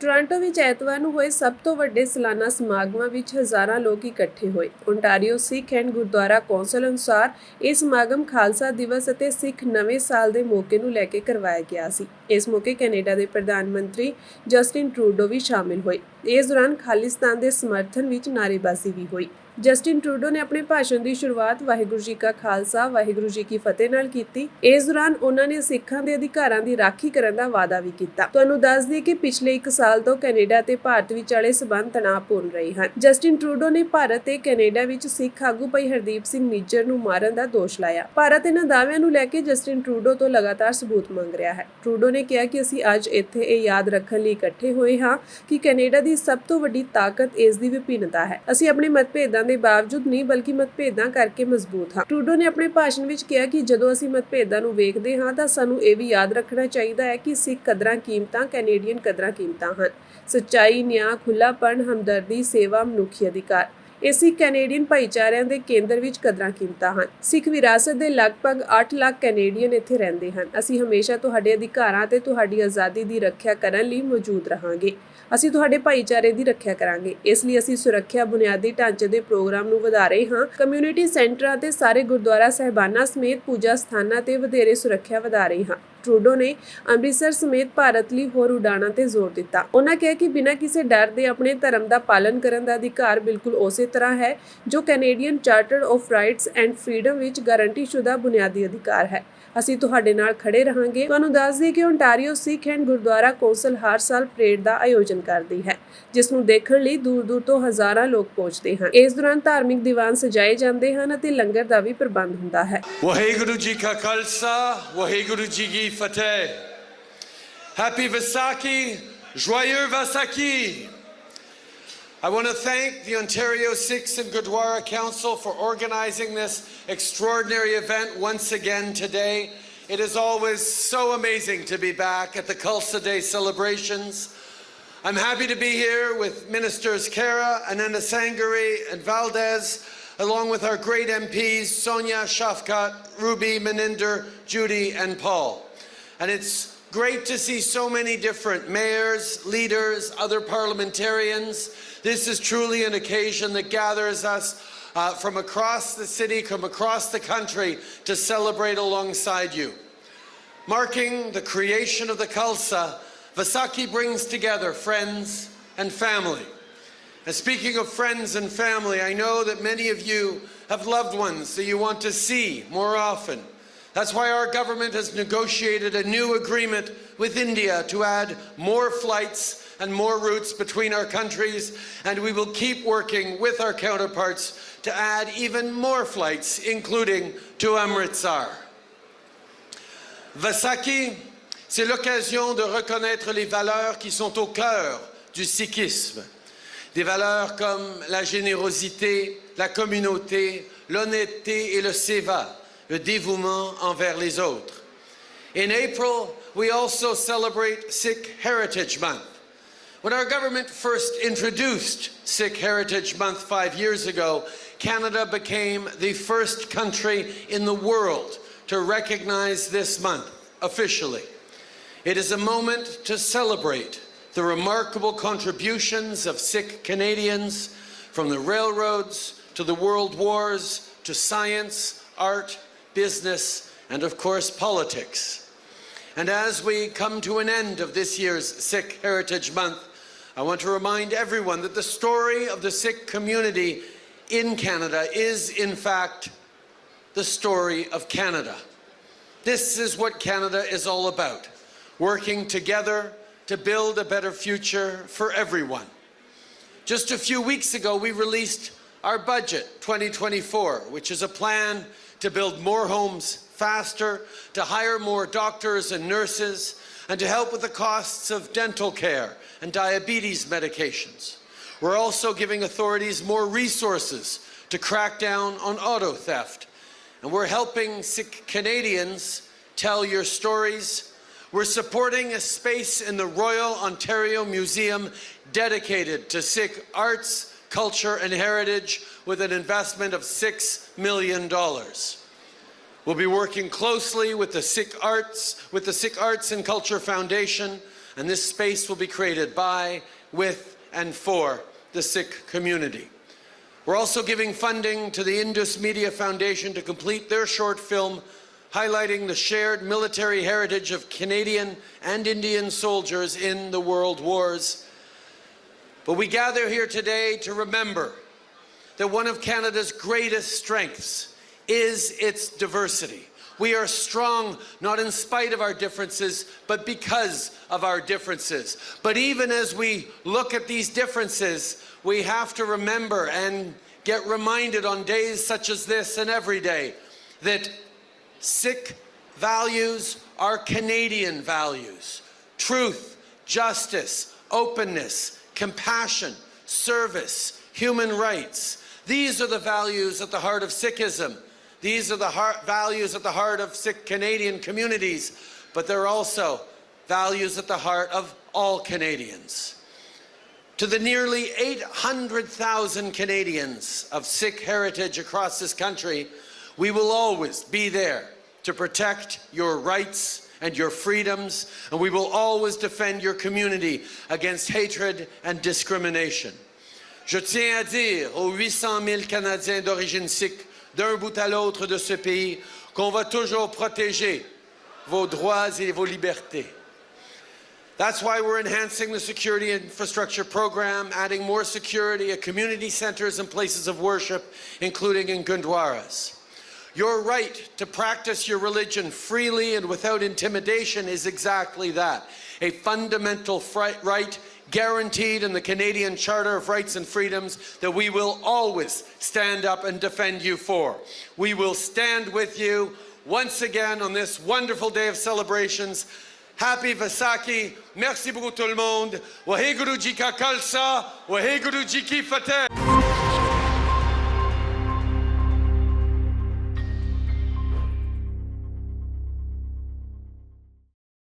Toronto ਵਿੱਚ ਐਤਵਾਰ ਨੂੰ ਹੋਏ ਸਭ ਤੋਂ ਵੱਡੇ ਸਾਲਾਨਾ ਸਮਾਗਮਾਂ ਵਿੱਚ ਹਜ਼ਾਰਾਂ ਲੋਕ ਇਕੱਠੇ ਹੋਏ। Ontario Sikh and Gurdwara council ਅਨੁਸਾਰ ਇਹ ਸਮਾਗਮ ਖਾਲਸਾ ਦਿਵਸ ਅਤੇ ਸਿੱਖ ਨਵੇਂ ਸਾਲ ਦੇ ਮੌਕੇ ਨੂੰ ਲੈ ਕੇ ਕਰਵਾਇਆ ਗਿਆ ਸੀ। ਇਸ ਮੌਕੇ ਕੈਨੇਡਾ ਦੇ ਪ੍ਰਧਾਨ ਮੰਤਰੀ ਜਸਟਿਨ ਟਰੂਡੋ ਵੀ ਸ਼ਾਮਿਲ ਹੋਏ। ਇਸ ਦੌਰਾਨ ਖਾਲਿਸਤਾਨ ਦੇ ਸਮਰਥਨ ਵਿੱਚ ਨਾਅਰੇਬਾਜ਼ੀ ਵੀ ਹੋਈ। ਜਸਟਿਨ ਟਰੂਡੋ ਨੇ ਆਪਣੇ ਭਾਸ਼ਣ ਦੀ ਸ਼ੁਰੂਆਤ ਵਾਹਿਗੁਰੂ ਜੀ ਕਾ ਖਾਲਸਾ, ਵਾਹਿਗੁਰੂ ਜੀ ਕੀ ਫਤਿਹ ਨਾਲ ਕੀਤੀ। ਇਸ ਦੌਰਾਨ ਉਹਨਾਂ ਨੇ ਸਿੱਖਾਂ ਦੇ ਅਧਿਕਾਰਾਂ ਦੀ ਰਾਖੀ ਕਰਨ ਦਾ ਵਾਅਦਾ ਵੀ ਕੀਤਾ। ਤੁਹਾਨੂੰ ਦੱਸ ਦਈਏ ਕਿ ਪਿਛਲੇ 1 ਸਾਲ ਤੋਂ ਕੈਨੇਡਾ ਤੇ ਭਾਰਤ ਵਿਚਾਲੇ ਸਬੰਧ ਤਣਾਅਪੂਰਨ ਰਹੇ ਹਨ। ਜਸਟਿਨ ਟਰੂਡੋ ਨੇ ਭਾਰਤ ਤੇ ਕੈਨੇਡਾ ਵਿੱਚ ਸਿੱਖ ਆਗੂ ਭਾਈ ਹਰਦੀਪ ਸਿੰਘ ਨਿੱਜਰ ਨੂੰ ਮਾਰਨ ਦਾ ਦੋਸ਼ ਲਾਇਆ। ਭਾਰਤ ਇਹਨਾਂ ਦਾਅਵਿਆਂ ਨੂੰ ਲੈ ਕੇ ਜਸਟਿਨ ਟਰੂਡੋ ਤੋਂ ਲਗਾਤਾਰ ਸਬੂਤ ਮੰਗ ਰਿਹਾ ਹੈ। ਟਰੂਡੋ ਨੇ ਕਿਹਾ ਕਿ ਅਸੀਂ ਅੱਜ ਇੱਥੇ ਇਹ ਯਾਦ ਰੱਖਣ ਲਈ ਇਕੱਠੇ ਹੋਏ ਹਾਂ ਕਿ ਕੈਨੇਡਾ ਦੀ ਸਭ ਤੋਂ ਵੱਡੀ ਤਾਕਤ ਇਸ ਦੀ ਵਿਭਿੰਨਤਾ ਹੈ। ਅਸੀਂ ਆਪਣੇ ਮਤਭੇਦਾਂ ਦੇ ਬਾਵਜੂਦ ਨਹੀਂ ਬਲਕਿ ਮਤਭੇਦਾਂ ਕਰਕੇ ਮਜ਼ਬੂਤ ਹਾਂ। ਟਰੂਡੋ ਨੇ ਆਪਣੇ ਭਾਸ਼ਣ ਵਿੱਚ ਕਿਹਾ ਕਿ ਜਦੋਂ ਅਸੀਂ ਮਤਭੇਦਾਂ ਨੂੰ ਵੇਖਦੇ ਹਾਂ ਤਾਂ ਸਾਨੂੰ ਇਹ ਵੀ ਯਾਦ ਰੱਖਣਾ ਚਾਹੀਦਾ ਹੈ ਕਿ ਸਿੱਖ ਕਦਰਾਂ ਕੀਮਤਾਂ ਕੈਨੇਡੀਅਨ ਕਦਰਾਂ ਕੀਮਤਾਂ ਹਨ। ਸੱਚਾਈ, ਨਿਆਂ, ਖੁੱਲ੍ਹਾਪਣ, ਹਮਦਰਦੀ, ਸੇਵਾ, ਮਨੁੱਖੀ ਅਧਿਕਾਰ ਇਹ ਕੈਨੇਡੀਅਨ ਭਾਈਚਾਰਿਆਂ ਦੇ ਕੇਂਦਰ ਵਿੱਚ ਕਦਰਾਂ ਕੀਮਤਾਂ ਹਨ। ਸਿੱਖ ਵਿਰਾਸਤ ਦੇ ਲਗਭਗ 8 ਲੱਖ ਕੈਨੇਡੀਅਨ ਇੱਥੇ ਰਹਿੰਦੇ ਹਨ। ਅਸੀਂ ਹਮੇਸ਼ਾ ਤੁਹਾਡੇ ਅਧਿਕਾਰਾਂ ਅਤੇ ਤੁਹਾਡੀ ਆਜ਼ਾਦੀ ਦੀ ਰੱਖਿਆ ਕਰਨ ਲਈ ਮੌਜੂਦ ਰਹਾਂਗੇ। ਅਸੀਂ ਤੁਹਾਡੇ ਭਾਈਚਾਰੇ ਦੀ ਰੱਖਿਆ ਕਰਾਂਗੇ। ਇਸ ਲਈ ਅਸੀਂ ਸੁਰੱਖਿਆ ਬੁਨਿਆਦੀ ਢਾਂਚੇ ਦੇ ਪ੍ਰੋਗਰਾਮ ਨੂੰ ਵਧਾ ਰਹੇ ਹਾਂ। ਕਮਿਊਨਿਟੀ ਸੈਂਟਰਾਂ ਅਤੇ ਸਾਰੇ ਗੁਰਦੁਆਰਾ ਸਾਹਿਬਾਨਾਂ ਸਮੇਤ ਪੂਜਾ ਸਥਾਨਾਂ ਤੇ ਵਧੇਰੇ ਸੁਰੱਖਿਆ ਵਧਾ ਰਹੇ ਹਾਂ। ਟਰੂਡੋ ਨੇ ਅੰਮ੍ਰਿਤਸਰ ਸਮੇਤ ਭਾਰਤ ਲਈ ਹੋਰ ਉਡਾਣਾਂ ਤੇ ਜ਼ੋਰ ਦਿੱਤਾ। ਉਹਨਾਂ ਕਿਹਾ ਕਿ ਬਿਨਾਂ ਕਿਸੇ ਡਰ ਦੇ ਆਪਣੇ ਧਰਮ ਦਾ ਪਾਲਣ ਕਰਨ ਦਾ ਅਧਿਕਾਰ ਬਿਲਕੁਲ ਉਸੇ ਤਰ੍ਹਾਂ ਹੈ ਜੋ Canadian charter of rights and freedom ਵਿੱਚ ਗਾਰੰਟੀਸ਼ੁਦਾ ਬੁਨਿਆਦੀ ਅਧਿਕਾਰ ਹੈ। ਅਸੀਂ ਤੁਹਾਡੇ ਨਾਲ ਖੜੇ ਰਹਾਂਗੇ। ਤੁਹਾਨੂੰ ਦੱਸ ਦਈਏ ਕਿ Ontario Sikh and Gurdwara council ਹਰ ਸਾਲ ਪਰੇਡ ਦਾ ਆਯੋਜਨ ਕਰਦੀ ਹੈ ਜਿਸ ਨੂੰ ਦੇਖਣ ਲਈ ਦੂਰ-ਦੂਰ ਤੋਂ ਹਜ਼ਾਰਾਂ ਲੋਕ ਪਹੁੰਚਦੇ ਹਨ। ਇਸ ਦੌਰਾਨ ਧਾਰਮਿਕ ਦੀਵਾਨ ਸਜਾਏ ਜਾਂਦੇ ਹਨ ਅਤੇ ਲੰਗਰ ਦਾ ਵੀ ਪ੍ਰਬੰਧ ਹੁੰਦਾ ਹੈ। ਵਾਹਿਗੁਰੂ ਜੀ ਕਾ ਖਾਲਸਾ ਵਾਹਿਗੁਰੂ ਜੀ ਕੀ ਫਤਿਹ Happy Vaisakhi, joyeux Vaisakhi. I want to thank the Ontario Sikhs and Gurdwara Council for organizing this extraordinary event once again today. It is always so amazing to be back at the Khalsa Day celebrations. I'm happy to be here with Ministers Kara, Ananda Sangari, and Valdez, along with our great MPs Sonia Shafkat, Ruby Meninder, Judy, and Paul. And it's great to see so many different mayors, leaders, other parliamentarians. This is truly an occasion that gathers us uh, from across the city, from across the country to celebrate alongside you. Marking the creation of the Khalsa, Vasaki brings together friends and family. And speaking of friends and family, I know that many of you have loved ones that you want to see more often. That's why our government has negotiated a new agreement with India to add more flights and more routes between our countries, and we will keep working with our counterparts to add even more flights, including to Amritsar. Vasaki, c'est l'occasion de reconnaître les valeurs qui sont au cœur du sikhisme. Des valeurs comme la générosité, la communauté, l'honnêteté et le seva, le dévouement envers les autres. In April, we also celebrate Sikh Heritage Month. When our government first introduced Sikh Heritage Month five years ago, Canada became the first country in the world to recognize this month officially. It is a moment to celebrate the remarkable contributions of Sikh Canadians from the railroads to the world wars to science, art, business, and of course politics. And as we come to an end of this year's Sikh Heritage Month, I want to remind everyone that the story of the Sikh community in Canada is, in fact, the story of Canada. This is what Canada is all about working together to build a better future for everyone. Just a few weeks ago, we released our budget 2024, which is a plan to build more homes faster, to hire more doctors and nurses, and to help with the costs of dental care and diabetes medications. We're also giving authorities more resources to crack down on auto theft. And we're helping Sikh Canadians tell your stories. We're supporting a space in the Royal Ontario Museum dedicated to Sikh arts, culture, and heritage with an investment of $6 million. We'll be working closely with the Sikh Arts, with the Sikh Arts and Culture Foundation and this space will be created by, with, and for the Sikh community. We're also giving funding to the Indus Media Foundation to complete their short film highlighting the shared military heritage of Canadian and Indian soldiers in the world wars. But we gather here today to remember that one of Canada's greatest strengths is its diversity. We are strong not in spite of our differences, but because of our differences. But even as we look at these differences, we have to remember and get reminded on days such as this and every day that Sikh values are Canadian values truth, justice, openness, compassion, service, human rights. These are the values at the heart of Sikhism. These are the heart, values at the heart of Sikh Canadian communities, but they're also values at the heart of all Canadians. To the nearly 800,000 Canadians of Sikh heritage across this country, we will always be there to protect your rights and your freedoms, and we will always defend your community against hatred and discrimination. Je tiens à dire aux 800 000 Canadiens d'origine sikh d'un bout à l'autre de ce pays qu'on va toujours protéger vos droits et vos libertés. That's why we're enhancing the security infrastructure program, adding more security at community centers and places of worship, including in Gurdwaras. Your right to practice your religion freely and without intimidation is exactly that a fundamental right guaranteed in the Canadian Charter of Rights and Freedoms that we will always stand up and defend you for. We will stand with you once again on this wonderful day of celebrations. Happy Vasaki. Merci beaucoup tout le monde. Waheguru Ji Ka Khalsa. Waheguru Ji Ki Fateh.